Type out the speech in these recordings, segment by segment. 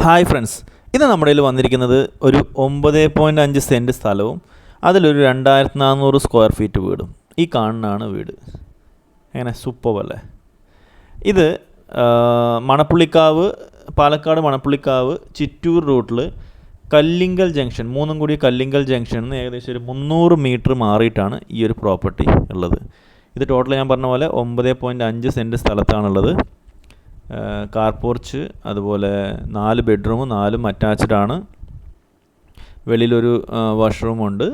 Hi friends. ഇന്ന് നമ്മുടെ കയ്യിൽ വന്നിരിക്കുന്നത് ഒരു ഒമ്പത് പോയിന്റ് അഞ്ച് സെന്റ് സ്ഥലവും അതിലൊരു രണ്ടായിരത്തി നാനൂറ് സ്ക്വയർ ഫീറ്റ് വീടും. ഈ കാണുന്നതാണ് വീട്. എങ്ങനെ? സൂപ്പവല്ലേ ഇത് ആ, മണപ്പുള്ളിക്കാവ് പാലക്കാട് മണപ്പുള്ളിക്കാവ് ചിറ്റൂർ റൂട്ടിൽ കല്ലിങ്കൽ ജംഗ്ഷൻ മൂന്നും കൂടി കല്ലിങ്കൽ ജംഗ്ഷനിൽ നിന്ന് ഏകദേശം ഒരു മുന്നൂറ് മീറ്റർ മാറിയിട്ടാണ് ഈ ഒരു പ്രോപ്പർട്ടി ഉള്ളത്. ഇത് ടോട്ടൽ ഞാൻ പറഞ്ഞ പോലെ ഒമ്പത് പോയിന്റ് അഞ്ച് സെന്റ് സ്ഥലത്താണുള്ളത്. കാർ പോർച്ച് അതുപോലെ നാല് ബെഡ്റൂമും നാലും അറ്റാച്ച്ഡ് ആണ്. വെളിയിലൊരു വാഷ്റൂമുണ്ട്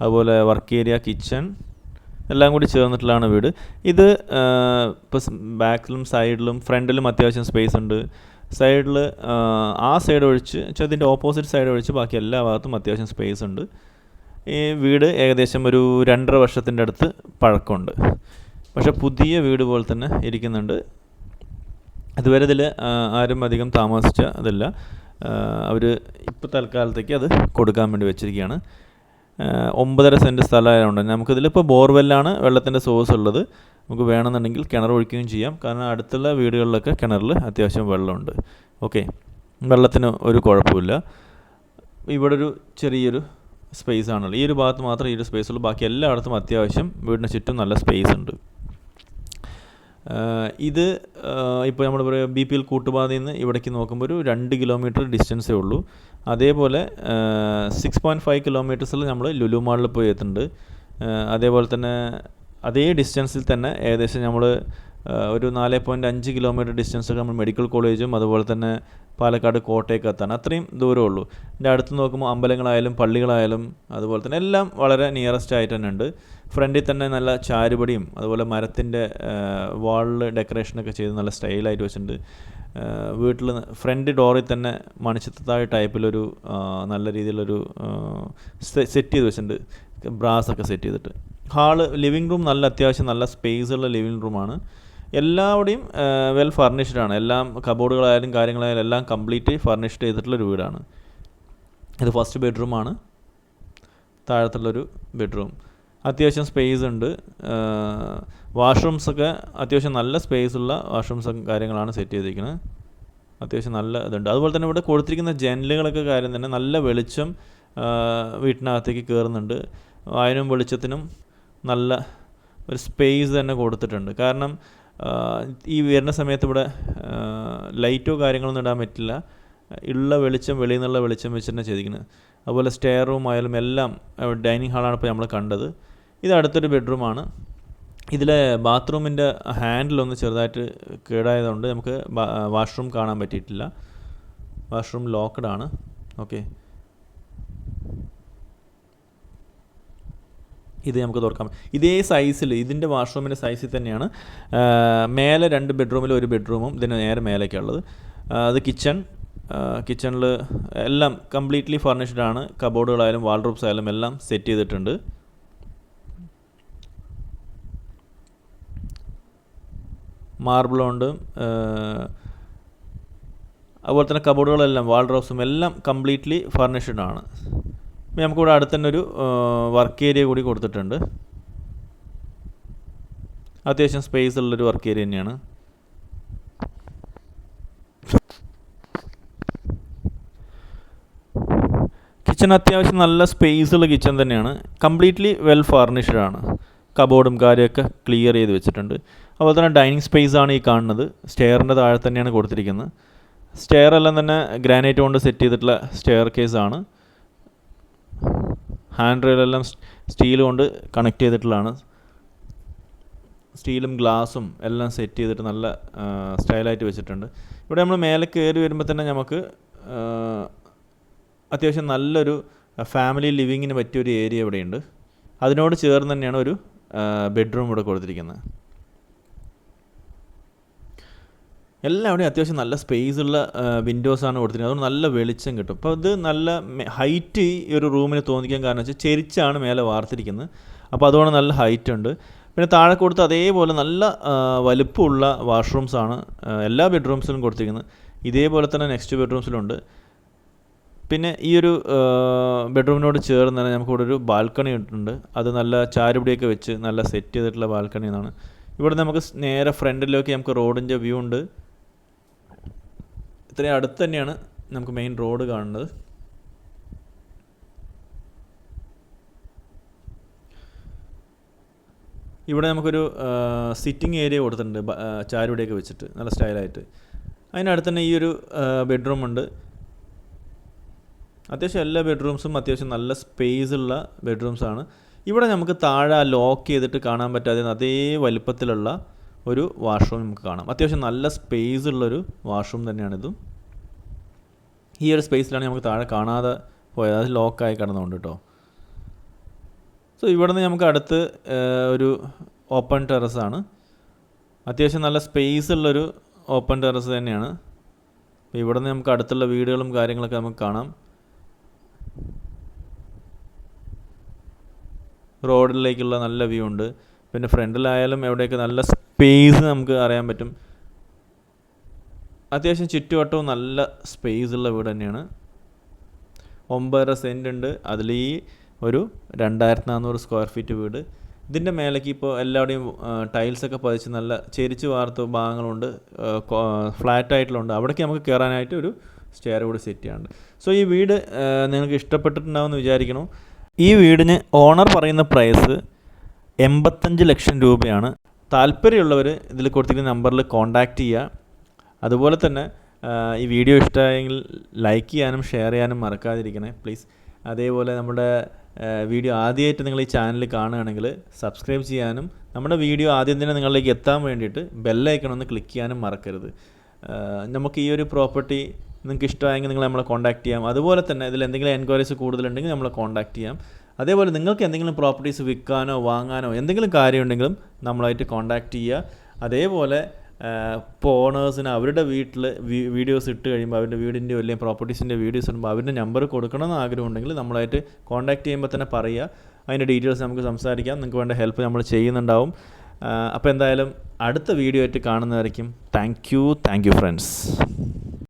അതുപോലെ വർക്ക് ഏരിയ കിച്ചൺ എല്ലാം കൂടി ചേർന്നിട്ടുള്ളതാണ് വീട്. ഇത് ഇപ്പോൾ ബാക്കിലും സൈഡിലും ഫ്രണ്ടിലും അത്യാവശ്യം സ്പേസ് ഉണ്ട്. സൈഡിൽ ആ സൈഡ് ഒഴിച്ച് അതിന്റെ ഓപ്പോസിറ്റ് സൈഡ് ഒഴിച്ച് ബാക്കി എല്ലാ ഭാഗത്തും അത്യാവശ്യം സ്പേസ് ഉണ്ട്. ഈ വീട് ഏകദേശം ഒരു രണ്ടര വർഷത്തിന്റെ അടുത്ത് പഴക്കമുണ്ട്. പക്ഷേ പുതിയ വീട് പോലെ തന്നെ ഇരിക്കുന്നുണ്ട്. ഇതുവരെ ഇതിൽ ആരും അധികം താമസിച്ച അതല്ല. അവർ ഇപ്പോൾ തൽക്കാലത്തേക്ക് അത് കൊടുക്കാൻ വേണ്ടി വെച്ചിരിക്കുകയാണ്. ഒമ്പതര സെന്റ് സ്ഥലമായതുകൊണ്ട് നമുക്കിതിലിപ്പോൾ ബോർവെല്ലാണ് വെള്ളത്തിന്റെ സോഴ്സ് ഉള്ളത്. നമുക്ക് വേണമെന്നുണ്ടെങ്കിൽ കിണർ ഒഴിക്കുകയും ചെയ്യാം. കാരണം അടുത്തുള്ള വീടുകളിലൊക്കെ കിണറിൽ അത്യാവശ്യം വെള്ളമുണ്ട്. ഓക്കെ. വെള്ളത്തിന് ഒരു കുഴപ്പമില്ല. ഇവിടെ ഒരു ചെറിയൊരു സ്പേസ് ആണല്ലോ ഈ ഒരു ഭാഗത്ത് മാത്രം ഈ ഒരു സ്പേസ് ഉള്ളൂ. ബാക്കി എല്ലായിടത്തും അത്യാവശ്യം വീടിന് ചുറ്റും നല്ല സ്പേസ് ഉണ്ട്. ഇത് ഇപ്പോൾ നമ്മൾ പറയുക ബി പി എൽ കൂട്ടുപാതയിൽ നിന്ന് ഇവിടേക്ക് നോക്കുമ്പോൾ ഒരു രണ്ട് കിലോമീറ്റർ ഡിസ്റ്റൻസേ ഉള്ളൂ. അതേപോലെ സിക്സ് പോയിന്റ് ഫൈവ് കിലോമീറ്റേഴ്സിൽ നമ്മൾ ലുലു മാളിൽ പോയി എത്തുന്നുണ്ട് അതേപോലെ തന്നെ അതേ ഡിസ്റ്റൻസിൽ തന്നെ ഏകദേശം നമ്മൾ ഒരു നാല് പോയിന്റ് അഞ്ച് കിലോമീറ്റർ ഡിസ്റ്റൻസ് നമ്മൾ മെഡിക്കൽ കോളേജും അതുപോലെ തന്നെ പാലക്കാട് കോട്ടയൊക്കെ എത്താണ് അത്രയും ദൂരമേ ഉള്ളൂ. എന്റെ അടുത്ത് നോക്കുമ്പോൾ അമ്പലങ്ങളായാലും പള്ളികളായാലും അതുപോലെ തന്നെ എല്ലാം വളരെ നിയറസ്റ്റ് ആയിട്ട് തന്നെ ഉണ്ട്. ഫ്രണ്ടിൽ തന്നെ നല്ല ചാരുപടിയും അതുപോലെ മരത്തിന്റെ വാളിൽ ഡെക്കറേഷനൊക്കെ ചെയ്ത് നല്ല സ്റ്റൈലായിട്ട് വെച്ചിട്ടുണ്ട്. വീട്ടിൽ ഫ്രണ്ട് ഡോറിൽ തന്നെ മണിച്ചിത്രത്താഴ് ടൈപ്പിലൊരു നല്ല രീതിയിലൊരു സെറ്റ് ചെയ്ത് വെച്ചിട്ടുണ്ട്. ബ്രാസൊക്കെ സെറ്റ് ചെയ്തിട്ട്. ഹാൾ ലിവിങ് റൂം നല്ല അത്യാവശ്യം നല്ല സ്പേസ് ഉള്ള ലിവിങ് റൂമാണ് എല്ലാവിടെയും വെൽ ഫർണിഷ്ഡ് ആണ്. എല്ലാം കബോർഡുകളായാലും കാര്യങ്ങളായാലും എല്ലാം കംപ്ലീറ്റ് ഫർണിഷ്ഡ് ചെയ്തിട്ടുള്ളൊരു വീടാണ്. ഇത് ഫസ്റ്റ് ബെഡ്റൂമാണ് താഴത്തുള്ളൊരു ബെഡ്റൂം അത്യാവശ്യം സ്പേസ് ഉണ്ട്. വാഷ്റൂംസൊക്കെ അത്യാവശ്യം നല്ല സ്പേസ് ഉള്ള വാഷ്റൂംസും കാര്യങ്ങളാണ് സെറ്റ് ചെയ്തിരിക്കുന്നത്. അത്യാവശ്യം നല്ല ഇതുണ്ട്. അതുപോലെ തന്നെ ഇവിടെ കൊടുത്തിരിക്കുന്ന ജനലുകളൊക്കെ കാര്യം തന്നെ നല്ല വെളിച്ചം വീട്ടിനകത്തേക്ക് കയറുന്നുണ്ട് വായനും വെളിച്ചത്തിനും നല്ല ഒരു സ്പേസ് തന്നെ കൊടുത്തിട്ടുണ്ട്. കാരണം ഈ വരുന്ന സമയത്ത് ഇവിടെ ലൈറ്റോ കാര്യങ്ങളൊന്നും ഇടാൻ പറ്റില്ല. ഉള്ള വെളിച്ചം വെളിയിൽ നിന്നുള്ള വെളിച്ചം വെച്ച് തന്നെ ചെയ്തിരിക്കുന്നത്. അതുപോലെ സ്റ്റെയർ റൂം ആയാലും എല്ലാം ഡൈനിങ് ഹാളാണ് ഇപ്പോൾ നമ്മൾ കണ്ടത്. ഇത് അടുത്തൊരു ബെഡ്റൂമാണ് ഇതിലെ ബാത്റൂമിന്റെ ഹാൻഡിലൊന്ന് ചെറുതായിട്ട് കേടായതുകൊണ്ട് നമുക്ക് വാഷ്റൂം കാണാൻ പറ്റിയിട്ടില്ല. വാഷ്റൂം ലോക്കഡാണ് ഓക്കെ ഇത് നമുക്ക് തുറക്കാം. ഇതേ സൈസിൽ ഇതിന്റെ വാഷ്റൂമിന്റെ സൈസിൽ തന്നെയാണ് മേലെ രണ്ട് ബെഡ്റൂമിൽ ഒരു ബെഡ്റൂമും ഇതിന് നേരെ മേലേക്കുള്ളത് അത് കിച്ചൺ കിച്ചണിൽ എല്ലാം കംപ്ലീറ്റ്ലി ഫർണിഷ്ഡ് ആണ്. കബോർഡുകളായാലും വാൾഡ്രോബ്സ് ആയാലും എല്ലാം സെറ്റ് ചെയ്തിട്ടുണ്ട്. മാർബിളുണ്ട് അതുപോലെ തന്നെ കബോർഡുകളെല്ലാം വാൾഡ്രോബ്സും എല്ലാം കംപ്ലീറ്റ്ലി ഫർണിഷ്ഡ് ആണ്. നമുക്കിവിടെ അടുത്ത് ഒരു വർക്ക് ഏരിയ കൂടി കൊടുത്തിട്ടുണ്ട്. അത്യാവശ്യം സ്പേസ് ഉള്ളൊരു വർക്ക് ഏരിയ തന്നെയാണ്. കിച്ചൺ അത്യാവശ്യം നല്ല സ്പേസ് ഉള്ള കിച്ചൺ തന്നെയാണ്. കംപ്ലീറ്റ്ലി വെൽ ഫർണിഷ്ഡ് ആണ്. കബോർഡും കാര്യമൊക്കെ ക്ലിയർ ചെയ്ത് വെച്ചിട്ടുണ്ട്. അതുപോലെ തന്നെ ഡൈനിങ് സ്പേസ് ആണ് ഈ കാണുന്നത്. സ്റ്റെയറിന്റെ താഴെ തന്നെയാണ് കൊടുത്തിരിക്കുന്നത്. സ്റ്റെയർ എല്ലാം തന്നെ ഗ്രാനൈറ്റ് കൊണ്ട് സെറ്റ് ചെയ്തിട്ടുള്ള സ്റ്റെയർ കേസ് ആണ്. ഹാൻഡ് റെയിലെല്ലാം സ്റ്റീൽ കൊണ്ട് കണക്ട് ചെയ്തിട്ടുള്ളതാണ്. സ്റ്റീലും ഗ്ലാസും എല്ലാം സെറ്റ് ചെയ്തിട്ട് നല്ല സ്റ്റൈലായിട്ട് വെച്ചിട്ടുണ്ട്. ഇവിടെ നമ്മൾ മേലെ കയറി വരുമ്പോൾ തന്നെ നമുക്ക് അത്യാവശ്യം നല്ലൊരു ഫാമിലി ലിവിങ്ങിന് പറ്റിയൊരു ഏരിയ ഇവിടെയുണ്ട്. അതിനോട് ചേർന്ന് തന്നെയാണ് ഒരു ബെഡ്റൂം ഇവിടെ കൊടുത്തിരിക്കുന്നത്. എല്ലാവിടെയും അത്യാവശ്യം നല്ല സ്പേസ് ഉള്ള വിൻഡോസ് ആണ് കൊടുത്തിരിക്കുന്നത്. അതുകൊണ്ട് നല്ല വെളിച്ചം കിട്ടും. അപ്പോൾ ഇത് നല്ല ഹൈറ്റ് ഈ ഒരു റൂമിന് തോന്നിക്കാൻ കാരണം വെച്ചാൽ ചെരിച്ചാണ് മേലെ വാർത്തിരിക്കുന്നത്. അപ്പോൾ അതുകൊണ്ട് നല്ല ഹൈറ്റ് ഉണ്ട്. പിന്നെ താഴെ കൊടുത്ത് അതേപോലെ നല്ല വലുപ്പമുള്ള വാഷ്റൂംസ് ആണ് എല്ലാ ബെഡ്റൂംസിലും കൊടുത്തിരിക്കുന്നത്. ഇതേപോലെ തന്നെ നെക്സ്റ്റ് ബെഡ്റൂംസിലുണ്ട് പിന്നെ ഈ ഒരു ബെഡ്റൂമിനോട് ചേർന്ന് തന്നെ നമുക്കിവിടെ ഒരു ബാൽക്കണി ഉണ്ട്. അത് നല്ല ചാരുപടിയൊക്കെ വെച്ച് നല്ല സെറ്റ് ചെയ്തിട്ടുള്ള ബാൽക്കണി എന്നാണ്. ഇവിടെ നമുക്ക് നേരെ ഫ്രണ്ടിലേക്ക് നമുക്ക് റോഡിന്റെ വ്യൂ ഉണ്ട്. ഇത്രയും അടുത്ത് തന്നെയാണ് നമുക്ക് മെയിൻ റോഡ് കാണുന്നത്. ഇവിടെ നമുക്കൊരു സിറ്റിംഗ് ഏരിയ കൊടുത്തിട്ടുണ്ട് ചാരുടെയൊക്കെ വെച്ചിട്ട് നല്ല സ്റ്റൈലായിട്ട്. അതിനടുത്ത് തന്നെ ഈ ഒരു ബെഡ്റൂം ഉണ്ട്. അത്യാവശ്യം എല്ലാ ബെഡ്റൂംസും അത്യാവശ്യം നല്ല സ്പേസ് ഉള്ള ബെഡ്റൂംസാണ് ഇവിടെ നമുക്ക് താഴെ ലോക്ക് ചെയ്തിട്ട് കാണാൻ പറ്റാതെ അതേ വലുപ്പത്തിലുള്ള ഒരു വാഷ്റൂം നമുക്ക് കാണാം. അത്യാവശ്യം നല്ല സ്പേസ് ഉള്ളൊരു വാഷ്റൂം തന്നെയാണിതും. ഈ ഒരു സ്പേസിലാണ് നമുക്ക് താഴെ കാണാതെ പോയത്. അത് ലോക്കായി കിടന്നുകൊണ്ട് കേട്ടോ സോ ഇവിടെ നിന്ന് നമുക്ക് അടുത്ത് ഒരു ഓപ്പൺ ടെറസാണ് അത്യാവശ്യം നല്ല സ്പേസ് ഉള്ളൊരു ഓപ്പൺ ടെറസ് തന്നെയാണ്. അപ്പോൾ ഇവിടെ നിന്ന് നമുക്ക് അടുത്തുള്ള വീടുകളും കാര്യങ്ങളൊക്കെ നമുക്ക് കാണാം. റോഡിലേക്കുള്ള നല്ല വ്യൂ ഉണ്ട്. പിന്നെ ഫ്രണ്ടിലായാലും എവിടെയൊക്കെ നല്ല സ്പേസ് നമുക്ക് അറിയാൻ പറ്റും. അത്യാവശ്യം ചുറ്റുവട്ടവും നല്ല സ്പേസ് ഉള്ള വീട് തന്നെയാണ്. ഒമ്പതര സെന്റ് ഉണ്ട്. അതിൽ ഈ ഒരു രണ്ടായിരത്തി നാനൂറ് സ്ക്വയർ ഫീറ്റ് വീട്. ഇതിന്റെ മേലേക്ക് ഇപ്പോൾ എല്ലാവിടെയും ടൈൽസൊക്കെ പതിച്ച് നല്ല ചെരിച്ച് വാർത്ത ഭാഗങ്ങളുണ്ട്. ഫ്ലാറ്റ് ആയിട്ടുള്ളതുണ്ട്. അവിടേക്ക് നമുക്ക് കയറാനായിട്ട് ഒരു സ്റ്റെയർ കൂടി സെറ്റ് ചെയ്യാനുണ്ട്. സോ ഈ വീട് നിങ്ങൾക്ക് ഇഷ്ടപ്പെട്ടിട്ടുണ്ടാവുമെന്ന് വിചാരിക്കണം ഈ വീടിന് ഓണർ പറയുന്ന പ്രൈസ് എൺപത്തഞ്ച് ലക്ഷം രൂപയാണ്. താല്പര്യമുള്ളവർ ഇതിൽ കൊടുത്തിരിക്കുന്ന നമ്പറിൽ കോൺടാക്റ്റ് ചെയ്യുക. അതുപോലെ തന്നെ ഈ വീഡിയോ ഇഷ്ടമായെങ്കിൽ ലൈക്ക് ചെയ്യാനും ഷെയർ ചെയ്യാനും മറക്കാതിരിക്കണേ. പ്ലീസ് അതേപോലെ നമ്മുടെ വീഡിയോ ആദ്യമായിട്ട് നിങ്ങൾ ഈ ചാനൽ കാണുകയാണെങ്കിൽ സബ്സ്ക്രൈബ് ചെയ്യാനും നമ്മുടെ വീഡിയോ ആദ്യം തന്നെ നിങ്ങളിലേക്ക് എത്താൻ വേണ്ടിയിട്ട് ബെല്ലൈക്കൺ ഒന്ന് ക്ലിക്ക് ചെയ്യാനും മറക്കരുത്. നമുക്ക് ഈ ഒരു പ്രോപ്പർട്ടി നിങ്ങൾക്ക് ഇഷ്ടമായെങ്കിൽ നിങ്ങൾ നമ്മളെ കോൺടാക്ട് ചെയ്യാം. അതുപോലെ തന്നെ ഇതിൽ എന്തെങ്കിലും എൻക്വയറീസ് കൂടുതലുണ്ടെങ്കിൽ നമ്മളെ കോൺടാക്ട് ചെയ്യാം. അതേപോലെ നിങ്ങൾക്ക് എന്തെങ്കിലും പ്രോപ്പർട്ടീസ് വിൽക്കാനോ വാങ്ങാനോ എന്തെങ്കിലും കാര്യമുണ്ടെങ്കിലും നമ്മളായിട്ട് കോൺടാക്ട് ചെയ്യുക. അതേപോലെ ഇപ്പോൾ ഓണേഴ്സിന് അവരുടെ വീട്ടിൽ വീഡിയോസ് ഇട്ട് കഴിയുമ്പോൾ അവരുടെ വീടിന്റെ അല്ലെങ്കിൽ പ്രോപ്പർട്ടീസിന്റെ വീഡിയോസ് ഇടുമ്പോൾ അവരുടെ നമ്പർ കൊടുക്കണമെന്ന് ആഗ്രഹമുണ്ടെങ്കിൽ നമ്മളായിട്ട് കോൺടാക്ട് ചെയ്യുമ്പോൾ തന്നെ പറയുക. അതിന്റെ ഡീറ്റെയിൽസ് നമുക്ക് സംസാരിക്കാം. നിങ്ങൾക്ക് വേണ്ട ഹെൽപ്പ് നമ്മൾ ചെയ്യുന്നുണ്ടാവും. അപ്പോൾ എന്തായാലും അടുത്ത വീഡിയോ ആയിട്ട് കാണുന്നതായിരിക്കും thank you thank you friends